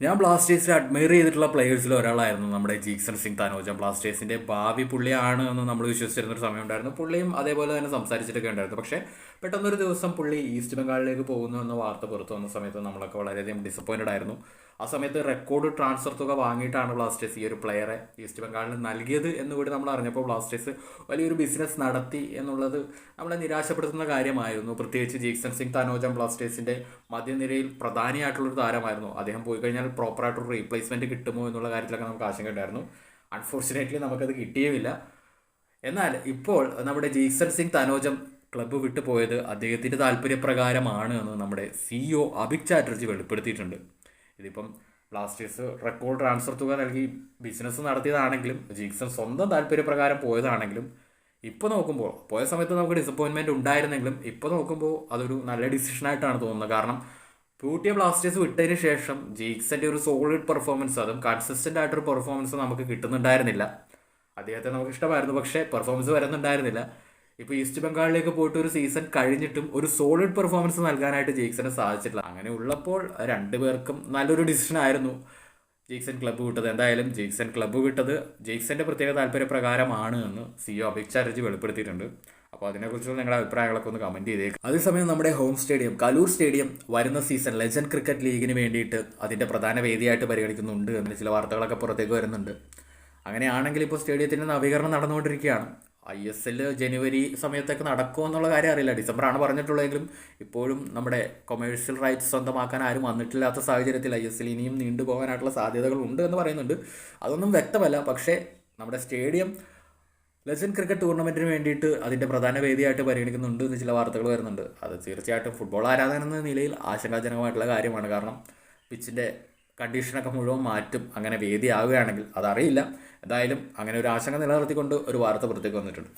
ഞാൻ ബ്ലാസ്റ്റേഴ്സിൽ അഡ്മയർ ചെയ്തിട്ടുള്ള പ്ലെയേഴ്സിൽ ഒരാളായിരുന്നു നമ്മുടെ ജീക്സൺ സിംഗ് തനോജ ബ്ലാസ്റ്റേഴ്സിന്റെ ഭാവി പുള്ളിയാണ് എന്ന് നമ്മൾ വിശ്വസിച്ചിരുന്ന ഒരു സമയം ഉണ്ടായിരുന്നു പുള്ളിയും അതേപോലെ തന്നെ സംസാരിച്ചിട്ടൊക്കെ ഉണ്ടായിരുന്നു. പക്ഷേ പെട്ടെന്നൊരു ദിവസം പുള്ളി ഈസ്റ്റ് ബംഗാളിലേക്ക് പോകുന്നു എന്ന വാർത്ത പുറത്തു വന്ന സമയത്ത് നമ്മളൊക്കെ വളരെയധികം ഡിസപ്പോയിന്റഡ് ആയിരുന്നു. ആ സമയത്ത് റെക്കോർഡ് ട്രാൻസ്ഫർ തുക വാങ്ങിയിട്ടാണ് ബ്ലാസ്റ്റേഴ്സ് ഈ ഒരു പ്ലെയറെ ഈസ്റ്റ് ബംഗാളിന് നൽകിയത് എന്ന് കൂടി നമ്മൾ അറിഞ്ഞപ്പോൾ ബ്ലാസ്റ്റേഴ്സ് വലിയൊരു ബിസിനസ് നടത്തി എന്നുള്ളത് നമ്മളെ നിരാശപ്പെടുത്തുന്ന കാര്യമായിരുന്നു. പ്രത്യേകിച്ച് ജീക്സൺ സിംഗ് തനോജം ബ്ലാസ്റ്റേഴ്സിന്റെ മധ്യനിരയിൽ പ്രധാനിയായിട്ടുള്ളൊരു താരമായിരുന്നു. അദ്ദേഹം പോയി കഴിഞ്ഞാൽ പ്രോപ്പറായിട്ടൊരു റീപ്ലേസ്മെന്റ് കിട്ടുമോ എന്നുള്ള കാര്യത്തിലൊക്കെ നമുക്ക് ആശങ്ക ഉണ്ടായിരുന്നു. അൺഫോർച്ചുനേറ്റ്ലി നമുക്കത് കിട്ടിയുമില്ല. എന്നാൽ ഇപ്പോൾ നമ്മുടെ ജീക്സൺ സിംഗ് തനോജം ക്ലബ്ബ് വിട്ടു പോയത് അദ്ദേഹത്തിന്റെ താല്പര്യപ്രകാരമാണ് എന്ന് നമ്മുടെ സിഇഒ അഭിക് ചാറ്റർജി വെളിപ്പെടുത്തിയിട്ടുണ്ട്. ഇതിപ്പം ബ്ലാസ്റ്റേഴ്സ് റെക്കോർഡ് ട്രാൻസ്ഫർ തുക നൽകി ബിസിനസ് നടത്തിയതാണെങ്കിലും ജീക്സൺ സ്വന്തം താല്പര്യപ്രകാരം പോയതാണെങ്കിലും ഇപ്പോൾ നോക്കുമ്പോൾ പോയ സമയത്ത് നമുക്ക് ഡിസപ്പോയിൻമെന്റ് ഉണ്ടായിരുന്നെങ്കിലും ഇപ്പോൾ നോക്കുമ്പോൾ അതൊരു നല്ല ഡിസിഷനായിട്ടാണ് തോന്നുന്നത്. കാരണം പൂട്ടിയ ബ്ലാസ്റ്റേഴ്സ് വിട്ടതിന് ശേഷം ജീക്സന്റെ ഒരു സോളിഡ് പെർഫോമൻസ് അതും കൺസിസ്റ്റന്റ് ആയിട്ടൊരു പെർഫോമൻസ് നമുക്ക് കിട്ടുന്നുണ്ടായിരുന്നില്ല. അദ്ദേഹത്തെ നമുക്ക് ഇഷ്ടമായിരുന്നു പക്ഷേ പെർഫോമൻസ് വരുന്നുണ്ടായിരുന്നില്ല. ഇപ്പോൾ ഈസ്റ്റ് ബംഗാളിലേക്ക് പോയിട്ട് ഒരു സീസൺ കഴിഞ്ഞിട്ടും ഒരു സോളിഡ് പെർഫോമൻസ് നൽകാനായിട്ട് ജീക്സിനെ സാധിച്ചിട്ടില്ല. അങ്ങനെ ഉള്ളപ്പോൾ രണ്ടുപേർക്കും നല്ലൊരു ഡിസിഷൻ ആയിരുന്നു ജീക്സൺ ക്ലബ്ബ് വിട്ടത്. എന്തായാലും ജീക്സൺ ക്ലബ്ബ് വിട്ടത് ജെയ്ക്സന്റെ പ്രത്യേക താല്പര്യപ്രകാരമാണ് എന്ന് സിഒ അഭിക് ചാറ്റർജി വെളിപ്പെടുത്തിയിട്ടുണ്ട്. അപ്പോൾ അതിനെക്കുറിച്ചുള്ള നിങ്ങളുടെ അഭിപ്രായങ്ങളൊക്കെ ഒന്ന് കമന്റ് ചെയ്തേക്കും. അതേസമയം നമ്മുടെ ഹോം സ്റ്റേഡിയം കലൂർ സ്റ്റേഡിയം വരുന്ന സീസൺ ലെജൻഡ് ക്രിക്കറ്റ് ലീഗിന് വേണ്ടിയിട്ട് അതിന്റെ പ്രധാന വേദിയായിട്ട് പരിഗണിക്കുന്നുണ്ട് എന്ന് ചില വാർത്തകളൊക്കെ പുറത്തേക്ക് വരുന്നുണ്ട്. അങ്ങനെയാണെങ്കിൽ ഇപ്പോൾ സ്റ്റേഡിയത്തിന്റെ നവീകരണം നടന്നുകൊണ്ടിരിക്കുകയാണ്. ഐ എസ് എൽ ജനുവരി സമയത്തൊക്കെ നടക്കുമോ എന്നുള്ള കാര്യം അറിയില്ല. ഡിസംബറാണ് പറഞ്ഞിട്ടുള്ളതെങ്കിലും ഇപ്പോഴും നമ്മുടെ കൊമേഴ്ഷ്യൽ റൈറ്റ്സ് സ്വന്തമാക്കാൻ ആരും വന്നിട്ടില്ലാത്ത സാഹചര്യത്തിൽ ഐ എസ് എൽ ഇനിയും നീണ്ടുപോകാനായിട്ടുള്ള സാധ്യതകളുണ്ട് എന്ന് പറയുന്നുണ്ട്. അതൊന്നും വ്യക്തമല്ല. പക്ഷേ നമ്മുടെ സ്റ്റേഡിയം ലെജൻഡ് ക്രിക്കറ്റ് ടൂർണമെന്റിന് വേണ്ടിയിട്ട് അതിന്റെ പ്രധാന വേദിയായിട്ട് പരിഗണിക്കുന്നുണ്ട് എന്ന് ചില വാർത്തകൾ വരുന്നുണ്ട്. അത് തീർച്ചയായിട്ടും ഫുട്ബോൾ ആരാധന എന്ന നിലയിൽ ആശങ്കാജനകമായിട്ടുള്ള കാര്യമാണ്. കാരണം പിച്ചിന്റെ കണ്ടീഷനൊക്കെ മുഴുവൻ മാറ്റും അങ്ങനെ വേദിയാവുകയാണെങ്കിൽ അതറിയില്ല. എന്തായാലും അങ്ങനെ ഒരു ആശങ്ക നിലനിർത്തിക്കൊണ്ട് ഒരു വാർത്ത പുറത്തേക്ക് വന്നിട്ടുണ്ട്.